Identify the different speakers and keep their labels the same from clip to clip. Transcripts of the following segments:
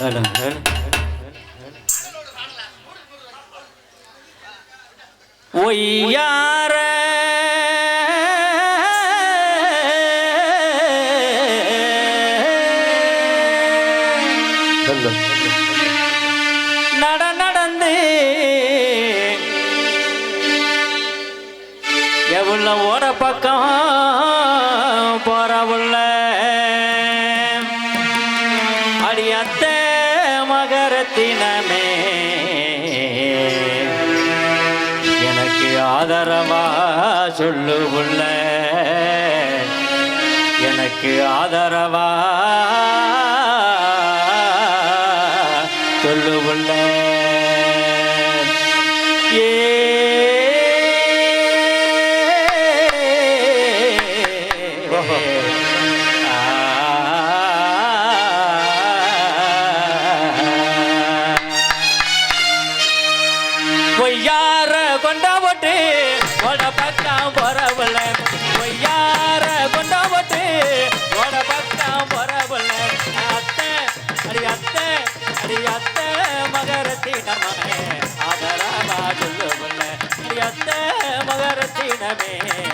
Speaker 1: சொல்லுங்க ஒய்யார ஆதரவா மகரத்தினமே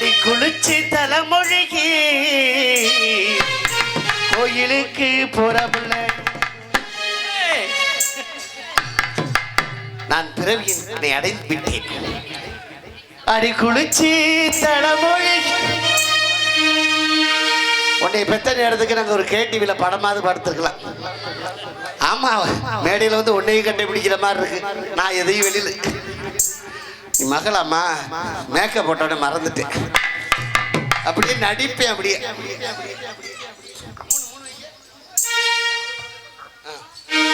Speaker 1: அடி
Speaker 2: குளிச்சு தலைமொழிகி. கோயிலுக்கு போறவுள்ள நான் பிறவியின் என்னை அடைந்து விட்டேன். அடி குளிச்சு தலைமொழி. உன்னை பெத்த நேரத்துக்கு நாங்கள் ஒரு கேடிவியில் படமாவது படுத்துருக்கலாம். ஆமாம் மேடையில் வந்து உன்னையும் கண்டுபிடிக்கிற மாதிரி இருக்கு. நான் எதையும் வெளியில என் மகளாம்மா. மேக்கப் போட்டோட மறந்துட்டேன். அப்படியே நடிப்பேன் அப்படியே.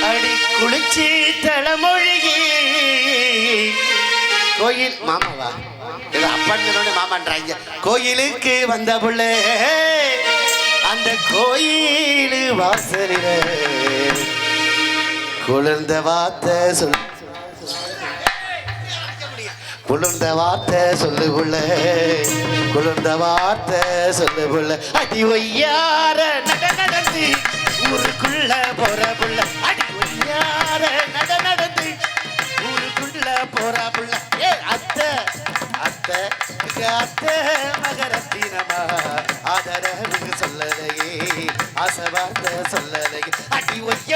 Speaker 2: அடி குளிச்சி தலைமொழிகி கோயில் மாமாவா? இது அப்பான்னு மாமான்றாங்க. கோயிலுக்கு வந்த புள்ள அந்த கோயில் வாசலில குளிர்ந்த வார்த்தை சொல் குளிர்ந்த வார்த்தை சொல்லு புள்ள குளிர்ந்த வார்த்தை சொல்லு புள்ள அடி ஒய்யார நட நடந்து ஊருக்குள்ள போற புள்ள அடி ஒய்யார நட நடந்து ஊருக்குள்ள போற புள்ள ஏ அத்தை அத்தை அத்தை மகரத்தினமா ஆதரவுக்கு சொல்லலையே ஆசை சொல்லலையே. அடி ஒய்ய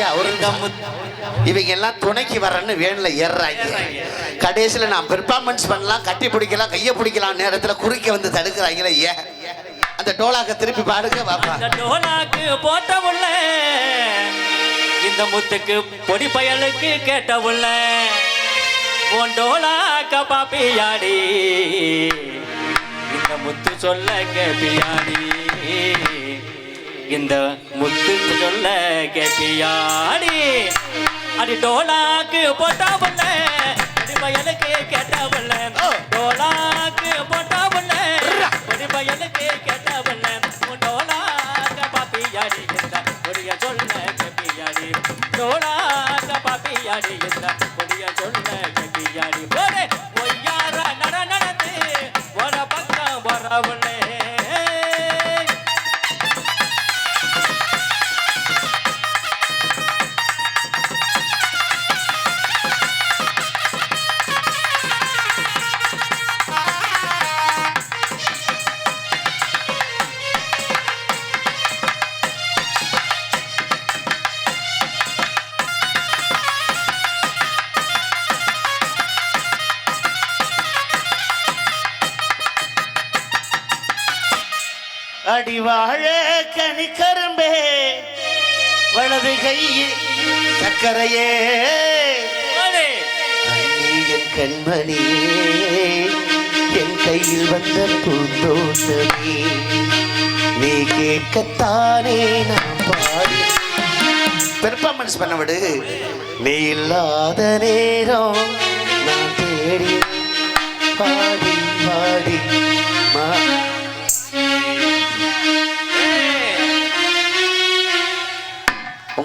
Speaker 2: ஐயா ஒரு கம்மு இவங்க எல்லாம் துணைக்கு வரேன்னு வேன்ல ஏறுறாங்க. கடைசியில் நான் பெர்ஃபார்மன்ஸ் பண்ணலாம் கட்டி பிடிக்கலாம் கையை பிடிக்கலாம் நேரத்துல குறுக்க வந்து தடுக்கிறாங்களே ஏன் அந்த டோலாக்க திருப்பி பாடுங்க பாப்பா.
Speaker 1: டோலாக்கு போட்ட உள்ள இந்த முத்துக்கு பொடி பயலுக்கு கேட்ட உள்ள உன் டோலாக்க பாப்பியாடி இந்த முத்து சொல்ல கேப்பியாடி. இந்த முத்து சொல்ல கேப்பியாடி அடி டோலாக்கு போட்டா புள்ள. அடி பயலுக்கு கேட்டா புள்ள. டோலாக்கு போட்டா புள்ள. அடி பயலுக்கு கேட்டா புள்ள. டோலாக்க பாப்பியாடி இந்த பொடிய சொல்ல கேப்பியாடி டோலாக்க பாப்பியாடி இந்த பொடிய சொல்ல
Speaker 2: அடிவாழ கனிக்கரும்பே வலது கையில் சக்கரையே என் கண்மணியே என் கையில் வந்த பூந்தோட்டமே. நீ கேட்கத்தானே நான் பாடி. பெர்ஃபார்மன்ஸ் பண்ண விடு. நீ இல்லாத நேரம் நான் தேடி பாடி பாடி மா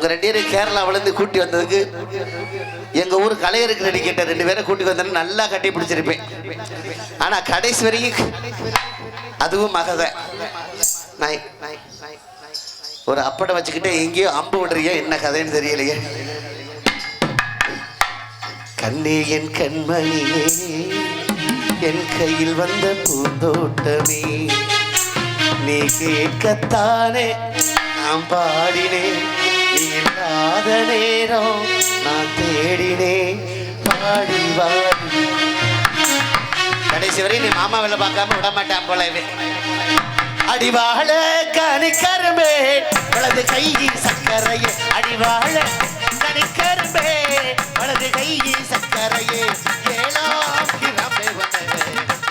Speaker 2: உங்க ரெண்டு பேரும் கேரளாவிலேருந்து கூட்டி வந்ததுக்கு எங்கள் ஊர் கலையருக்கு ரெடி கேட்டேன். ரெண்டு பேரை கூட்டி வந்தேன்னு நல்லா கட்டி பிடிச்சிருப்பேன். ஆனால் கடைசி வரைக்கும் அதுவும் மகதை. நாய். ஒரு அப்படை வச்சுக்கிட்டே எங்கேயோ அம்பு விடுறியோ என்ன கதைன்னு தெரியலையே. கண்ணே என் கண்மணியே என் கையில் வந்த பூந்தோட்டமே நீ கேட்கத்தானே நான் பாடினேன். இல்லாத நேரம் நான் தேடினேன். பாடி வாடி கடைசி வரை நீ மாமா வேலை பார்க்காம விட மாட்டான் போல இவன். அடிவாழ கனிக்கரும்பே வலது கையில் சக்கரையே அடிவாழ கனிக்கரும்பே வலது கையில் சக்கரையே ஏழாம் கிராமே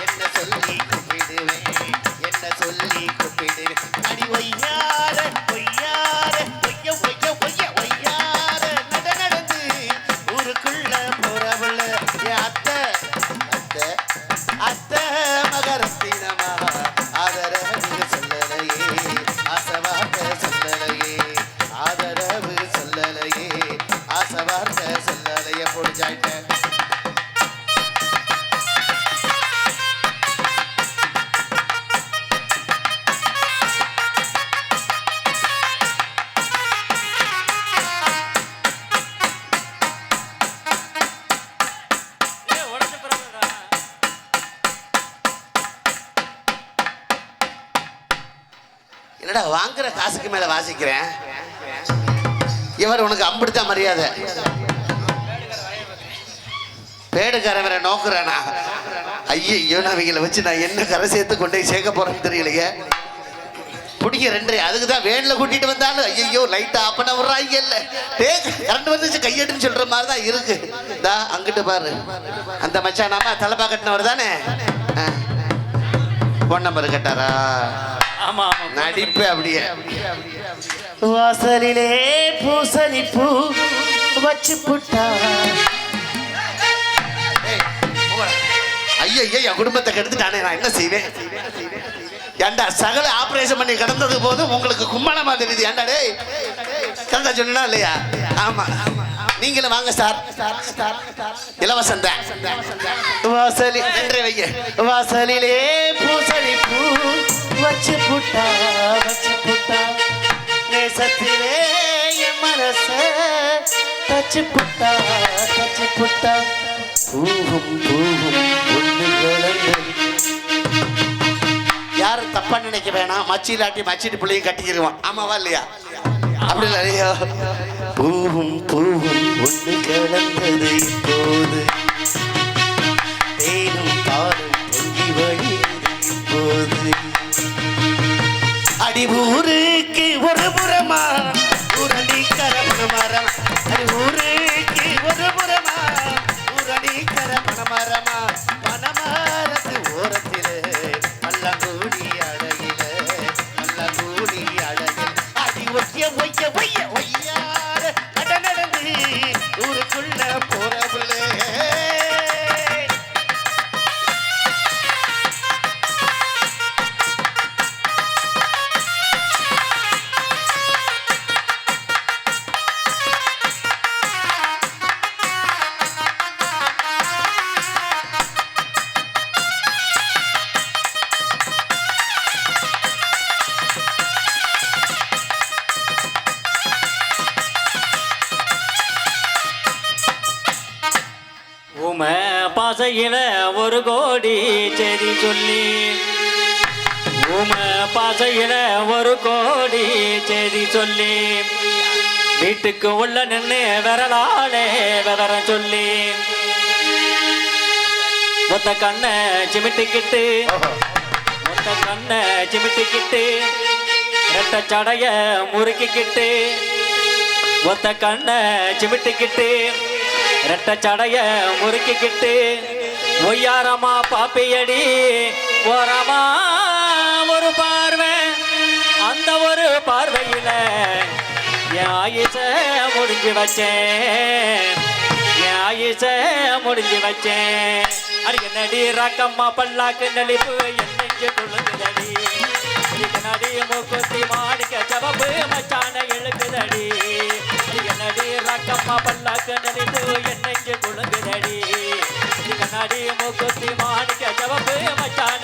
Speaker 2: என்ன சொல்லி கூப்பிடுவேன்? என்ன சொல்லி கூப்பிடுவேன்? அடி ஒய்யார மேல வாசிக்கிறேன். இவர் உனக்கு அம்பிடுத்த மரியாதை. பேடுக்காரன் வேற நோக்குறானா? ஐயோ நான் இவங்களை வச்சு நான் என்ன கரை சேர்த்து கொண்டு போய் சேர்க்க போறேன்னு தெரியலையே. பிடிக்க ரெண்டு அதுக்கு தான் வேனில் கூட்டிட்டு வந்தாலும் ஐயோ லைட் ஆஃப் பண்ண விடுறாங்க இல்லை. டே கரண்ட் வந்துச்சு கையெட்டுன்னு சொல்ற மாதிரி தான் இருக்கு. தா அங்கிட்டு பாரு. அந்த மச்சானாமா தலைப்பா கட்டினவர் தானே? ஃபோன் நம்பர் கட்டாரா? நடிப்பு அப்படியே. வாசலிலே பூசணி பூ வச்சு புட்டா. ஐயோ ஐயோ என் குடும்பத்தை கெடுத்துட்டானே நான் என்ன செய்வேன்? ஏண்டா சகல ஆபரேஷன் பண்ணி கிடந்தது போதும் உங்களுக்கு கும்மாளமா தெரியுது ஏண்டா டேய் கரெக்டா சொன்னா இல்லையா? ஆமா. நீங்களும் வாங்க சார். இலவசம் தான் வாசலி நன்றி வைங்க. வாசலிலே பூசலி பூ வச்சு புட்டா வச்சு புட்டா. நேசத்திலே என் மனச தச்சு புட்டா தச்சு புட்டா. பூவும் பூவும் ஒன்று யாரும் தப்பா நினைக்க வேணாம். மச்சி இல்லாட்டி மச்சிட்டு பிள்ளையும் கட்டிக்கிடுவான் ஆமாவா இல்லையா? அப்படி இல்லையா? பூவும் பூவும் ஒன்று கலந்தது இப்போது. தேனும் பாலும் பொங்கி வழியுது இப்போது. அடிபூருக்கு ஒரு புறமா உலகில ஒரு
Speaker 1: கோடி செடி சொல்லி. உம பாசையில ஒரு கோடி செடி சொல்லி. வீட்டுக்கு உள்ள நின்று விரலாலே விவரம் சொல்லி. மொத்த கண்ணை சிமிட்டிக்கிட்டு மொத்த கண்ணை சிமிட்டிக்கிட்டு ரெட்ட சடைய முறுக்கிக்கிட்டு மொத்த கண்ணை சிமிட்டிக்கிட்டு ரெட்ட சடைய முறுக்கிக்கிட்டு ஒய்யாரமா பாப்பியடி ஓரமா ஒரு பார்வை. அந்த ஒரு பார்வையில என் ஆயுச முடிஞ்சு வச்சேன். என் ஆயுச முடிஞ்சு வச்சேன். அடிக்க நடி ரக்கம்மா பல்லாக்கு நலிப்பு என் நெஞ்சு கொள்ளுங்குதடி அடிக்க நடி மூக்குத்தி மாடிக்க சவப்பு மச்சான எழுக்குதடி அடிக்க நடி ரக்கம்மா பல்லாக்கு நலிப்பு என் நெஞ்சு கொள்ளுங்குதடி நடி மூக்குத்தி மாணிக்க ஜவப்பு மச்சா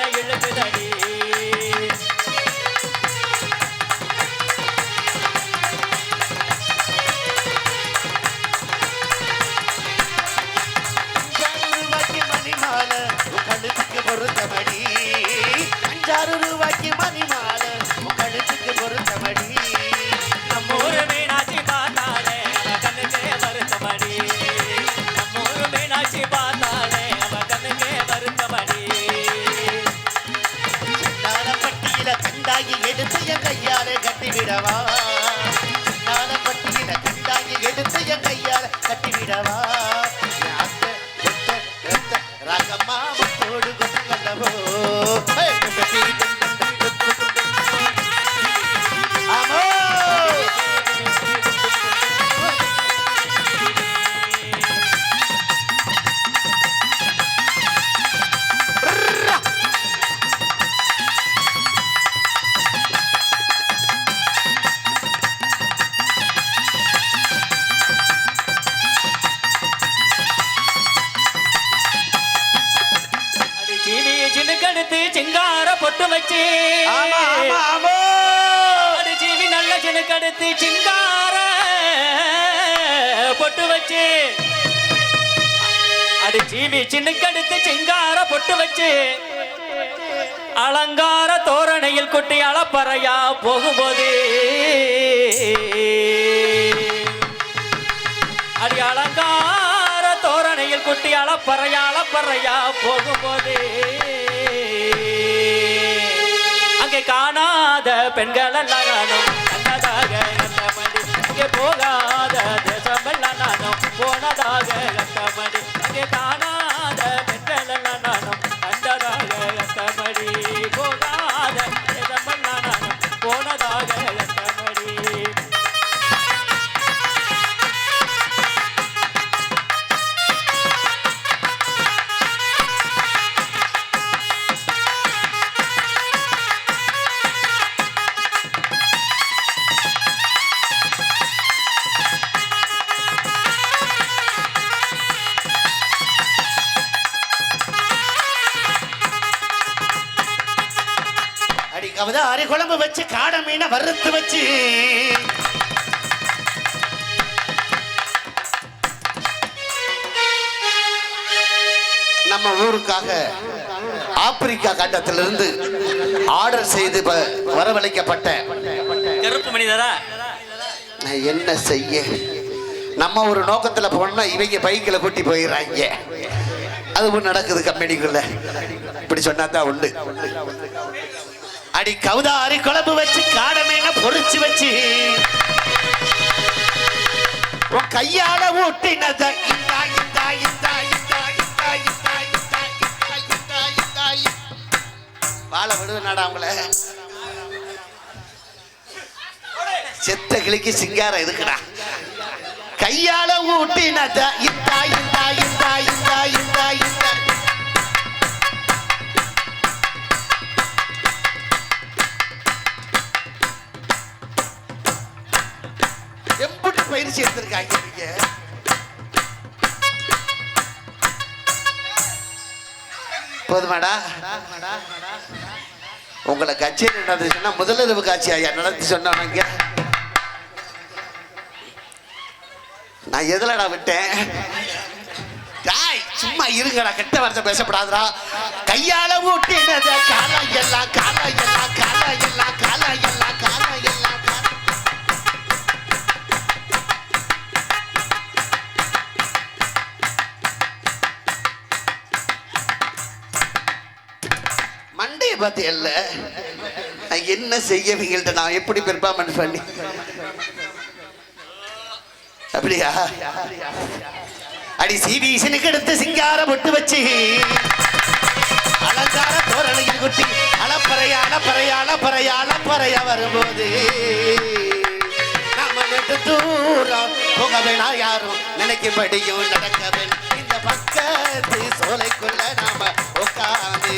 Speaker 1: பொட்டு வச்சு. சீனி நல்ல சின்னுக்கடுத்து சிங்கார பொட்டு வச்சு. அடி சீவி சின்னுக்கடுத்து சிங்கார பொட்டு வச்சு. அலங்கார தோரணையில் குட்டி அளப்பறையா போகும்போது. அடி அலங்கார தோரணையில் குட்டி அளப்பறையா அளப்பறையா போகும்போது. அங்கே காணாத பெண்கள் எல்லாம் நானும். கண்டதாக கண்டமடி அங்கே போகாத தேசம் எல்லாம் நானும். போனதாக கண்டமடி அங்கே காணாத
Speaker 2: வறுத்து வச்சு. நம்ம ஊருக்காக ஆப்பிரிக்கா கண்டத்திலிருந்து ஆர்டர் செய்து வரவழைக்கப்பட்ட.
Speaker 1: கருப்பு மனிதரா?
Speaker 2: நான் என்ன செய்ய? நம்ம ஒரு நோக்கத்துல போனா இவங்க பைக்கில் கூட்டி போயிடுறாங்க. அதுவும் நடக்குது கம்பெனிக்குள்ள. இப்படி சொன்னா தான் உண்டு. அடி கவுதாரி குழம்பு வச்சு காடமேன பொறிச்சு வச்சு உன் கையால ஊட்டினத இந்தா இந்தா இந்தா இந்தா இந்தா இந்தா இந்தா இந்தா இந்தா இந்தா வாழ விடுவேனாடா அவங்கள செத்த கிளிக்கு சிங்காரம் இருக்குடா கையால ஊட்டினத இந்தா இந்தா இந்தா இந்தா இந்தா பயிற்சி எடுத்திருக்காங்க நீங்க. போதுமாடா. உங்களை கச்சேரி நடந்துச்சுன்னா முதலிரவு காட்சி ஐயா நடத்தி சொன்னாங்க நான் எதுலடா விட்டேன்? சும்மா இருங்கடா கெட்ட வார்த்தை பேசப்படாதுடா. கையால என்னது காலா எல்லாம் காலா எல்லாம் காலா எல்லாம் காலா எல்லாம் காலா எல்லாம் பார்த்து இல்ல நான் என்ன செய்யவங்கள்ட்ட நான் எப்படி பெர்ஃபார்மன்ஸ் பண்ணி அப்படியா? அடி சீவீசனுக்கு எடுத்து சிங்கார பொட்டு வச்சு. அலங்கார தோரணையில் குட்டி. அளப்பறைய அளப்பறைய அளப்பறைய அளப்பறைய வரும்போது. நம்ம விட்டு தூரம் போக வேணா யாரும் நினைக்கும்படியும் நடக்க வேணும் இந்த பக்கத்து சோலைக்குள்ள நாம உட்காந்து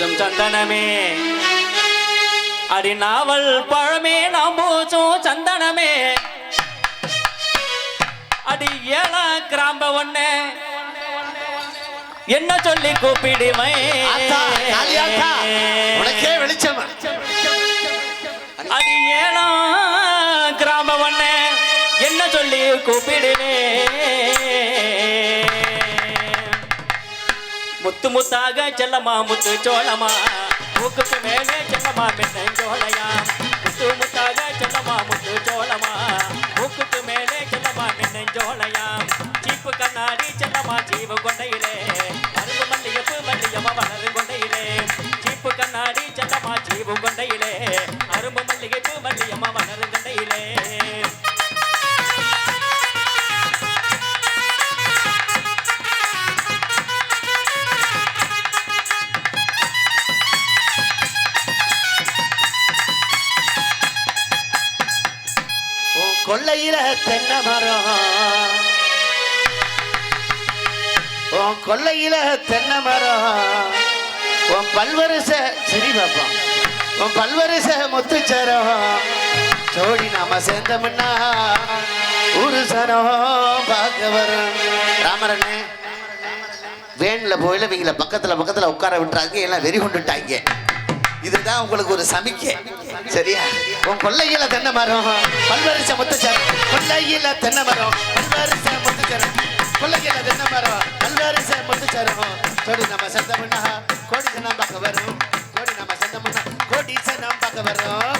Speaker 1: நம்பூச்சும் சந்தனமே. அடி நாவல் பழமே நம்பூச்சும் சந்தனமே. அடி ஏழ கிராம்ப ஒண்ணு. என்ன சொல்லி கூப்பிடுவேன்
Speaker 2: உனக்கே வெளிச்சமா.
Speaker 1: அடி ஏழாம் கிராம ஒண்ணு. என்ன சொல்லி கூப்பிடுவே முத்து முத்தாக செல்லம்மா முத்து சோழமா. மூக்குக்கு மேலே செல்லம்மா பெண்ணை சோழையா. முத்து முத்தாக செல்லம்மா முத்து சோழமா. மூக்குக்கு மேலே செல்லம்மா பெண்ணை சோழையா. சீப்பு கண்ணாடி செல்லம்மா சீவு கொண்டையிலே. மருந்து மல்லிகப்பு மல்லியம்மா வளரும் கொண்டையிலே. சீப்பு கண்ணாடி செல்லம்மா சீவு கொண்டையிலே. அரும்பு மல்லிகைப்பு மல்லியம்மா வளரும் கொண்டையிலே.
Speaker 2: கொல்லையில தென்னை மரம் உன் கொல்லையில தென்னை மரம் உன் பல்வரிச சரி பாப்பா உன் பல்வரிச முத்துச்சரம். ஜோடி நாம சேர்ந்தமுன்னா ஒரு சரம் பார்க்க வரும் ராமரண்ணே வேன்ல போயில இவங்கள பக்கத்துல பக்கத்துல உட்கார விட்டுறாங்க எல்லாம் வெறி கொண்டுட்டாங்க. இதுதான் உங்களுக்கு ஒரு சமிக்கை. சரியா? உன் கொள்ளையில தென்னை மரம் பல்வரிச முத்துச்சரம். கொள்ளையில தென்னை மரம் பல்வரிச முத்துச்சரம். கொள்ளையில தென்னை மரம் பல்வரிச முத்துச்சரம். கோடி நம்ம சந்தமுன்னா கோடி சனம் பார்க்க வரும். கோடி நம்ம சந்தமுன்னா கோடி சனம் பார்க்க வரும்.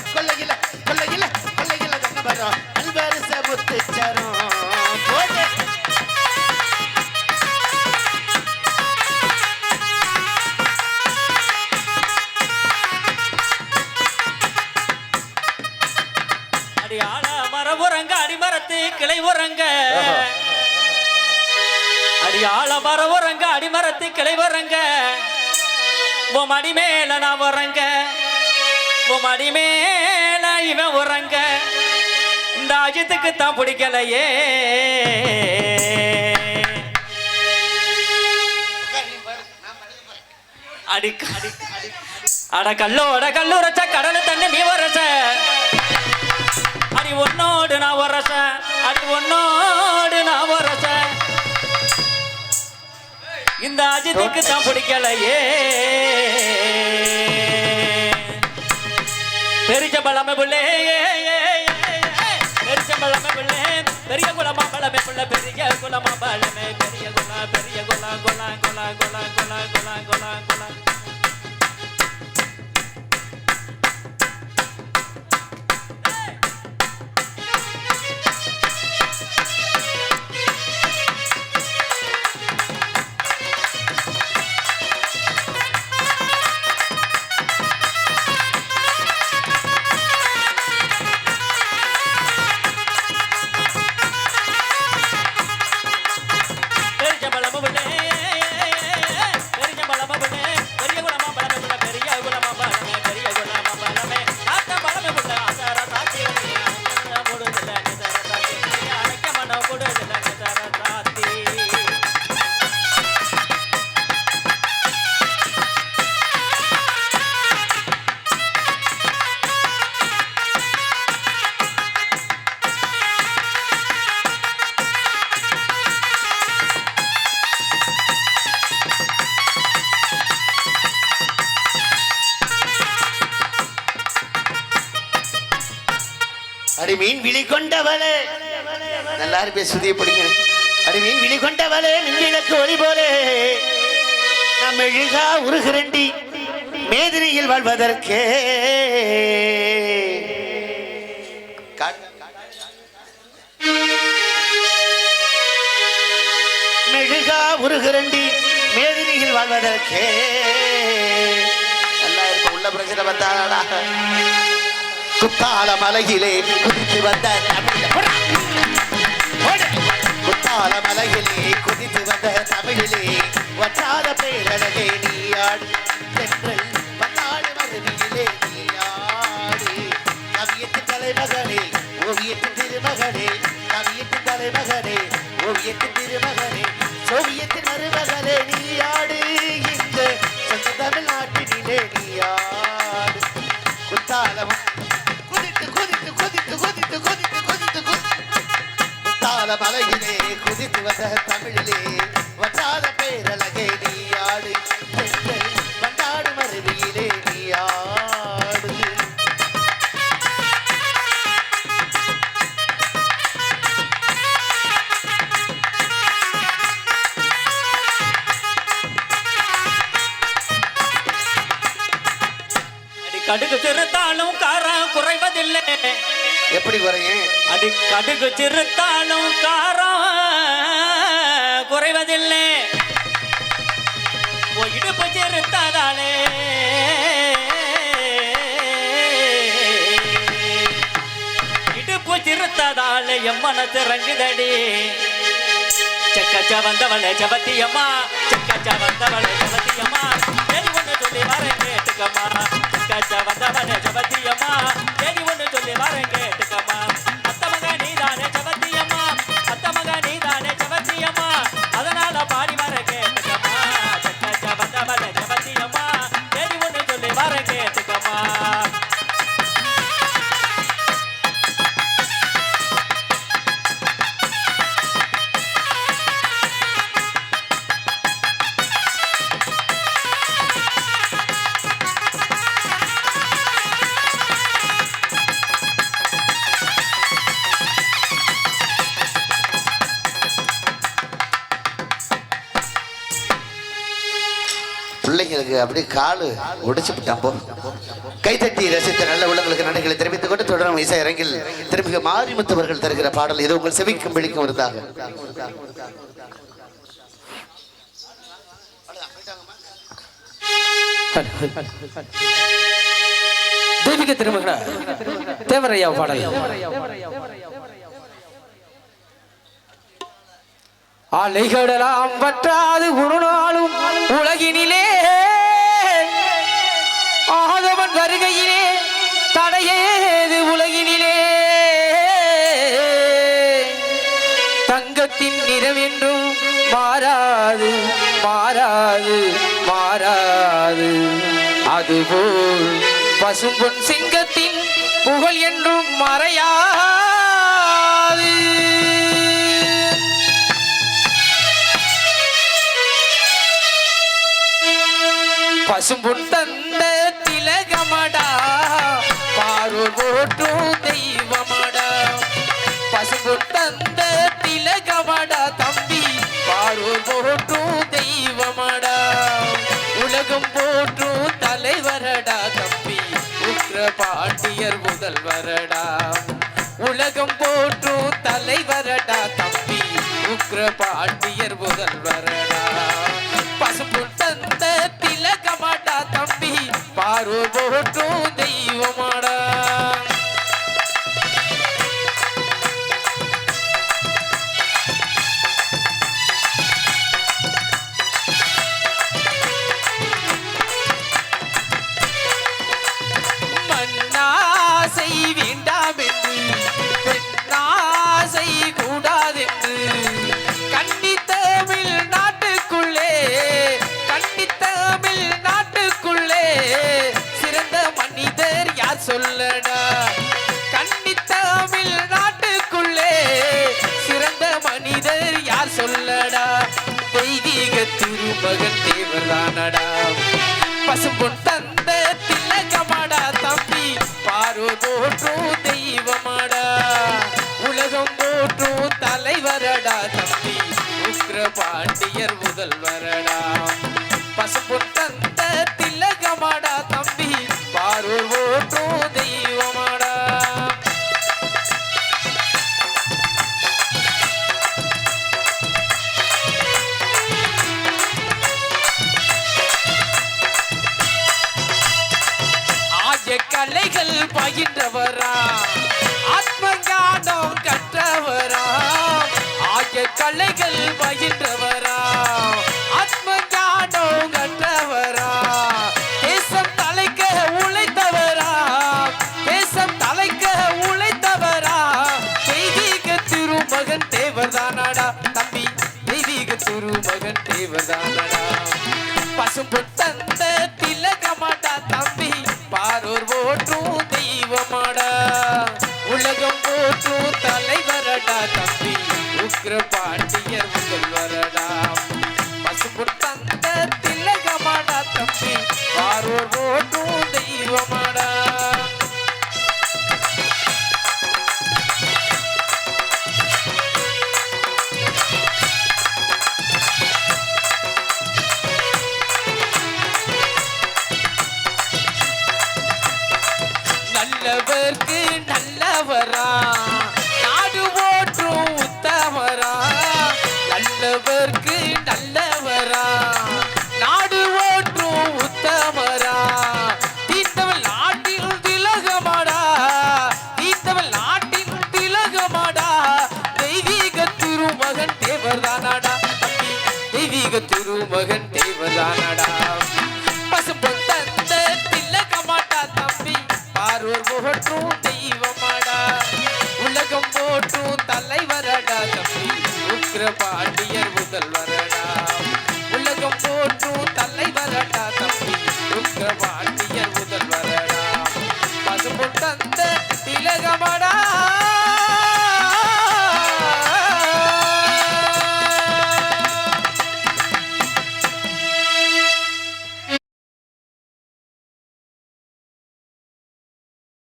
Speaker 1: அடி உறங்க அடிமரத்து கிளை உறங்க உன் மடி மேல நான் உறங்க உன் மடி மேல இவன் உறங்க இந்த அஜித்துக்கு தான் பிடிக்கலையே அடி அட கல்லோட கல்லூரச்ச கடலை தண்ணி நீ வரச அடி ஒன்னோடு நான் வரச அடி ஒன்னோடு இந்த அஜித்துக்கு தான் பிடிக்கலையே. பெரிய பழமை புள்ளே பெரிய பழமை பிள்ளை பெரிய குலமா பழமை பிள்ளை பெரிய குலமா பழமை. பெரிய குலா பெரிய குலா குலா குலா குலா குலா குலா குலா குலா.
Speaker 2: விழி கொண்டவளே எல்லாரும் பேர் சுதிய பிடிங்க. மீன் விழி கொண்டவளே மின்விளக்கு ஒளி போலே. நம்ம எழுகா உருகிறண்டி மேதினியில் வாழ்வதற்கே. மெழுகா உருகிறண்டி மேதினியில் வாழ்வதற்கே. நல்லா இருப்ப உள்ள பிரச்சனை பார்த்தாடா குத்தால மலையிலே குதித்து வந்த தமிழ். குத்தால மலையிலே குதித்து வந்த தமிழிலே வற்றாத பேரழகே நீயாடு தென்றல் வந்தாடு மருவியிலே நீயாடு கவியத்து தலைமகனே ஓவியத்து திருமகனே கவியத்து தலைமகனே ஓவியத்து திருமகனே. எப்படி குறையும்
Speaker 1: அது கடுகு சிறுத்தாலும் காரம் குறைவதில்லை. இடுப்பு சிறுத்தாதாலே. இடுப்பு சிறுத்தாதாலே என் மனசு ரங்குதடி. செக்கச்ச வந்தவளே ஜபத்தியம்மா செக்கச்ச வந்தவளே ஜபத்தியம்மா சொல்லி வரேன் கேட்டுக்கம்மா செக்கச்ச வந்தவளே ஜபத்தியம்மா சரி
Speaker 2: அப்படியே காலு உடைச்சு விட்டான் போ. கைத்தட்டி ரசித்த நல்ல உள்ளங்களுக்கு நன்றிகளை தெரிவித்துக் கொண்டு தொடரும் இசை அரங்கில் திருமிக மாரிமுத்தவர்கள் தருகிற பாடல் இது உங்கள் செவிக்கும் பிடிக்கும் இருந்தாங்க
Speaker 3: தெய்வீக திருமகன தேவரையா பாடல். அலைகடலாம் பற்றாது ஒரு நாளும் உலகினிலே மாறாது மாறாது மாறாது அதுபோல் பசும்பொன் சிங்கத்தின் புகழ் என்றும் மறையாது. பசும்பொன் தந்த திலகமடா பாரு போட்டும் தெய்வமடா. பசும்பொன் தந்த திலகமடா தம்பி பார்வோர் போற்றும் தெய்வமடா. உலகம் போற்றும் தலைவரடா தம்பி. உக்ர பாண்டியர் முதல்வரடா. உலகம் போற்றும் தலைவரடா தம்பி. உக்ர பாண்டியர் முதல்வரடா. பசுப்பு தந்த திலகமாடா தம்பி. பாரு போற்றும் தெய்வமாடா. சொல்லடா. கண்ணி தமிழ் நாட்டுக்குள்ளே சிறந்த மனிதர் யார் சொல்லடா? தெய்வீக திருமகன் தேவரானடா பசும்பொன் தந்த திலகமாடா தம்பி. பார்வ போற்றும் தெய்வமாடா. உலகம் போற்றும் தலைவரடா தம்பி. உக்ர பாண்டியர் முதல்வரடா. கலைகள் பயின்றவரா? ஆத்ம காடம் கற்றவரா? தேசம் தலைக்க உழைத்தவரா? தேசம் தலைக்க உழைத்தவரா? தெய்வீக திருமகன் தேவர்தானாடா. தம்பி தெய்வீக திருமகன் தேவர்தானடா. பசும்பொத்தன் discrepar. அவர்க்கு நல்ல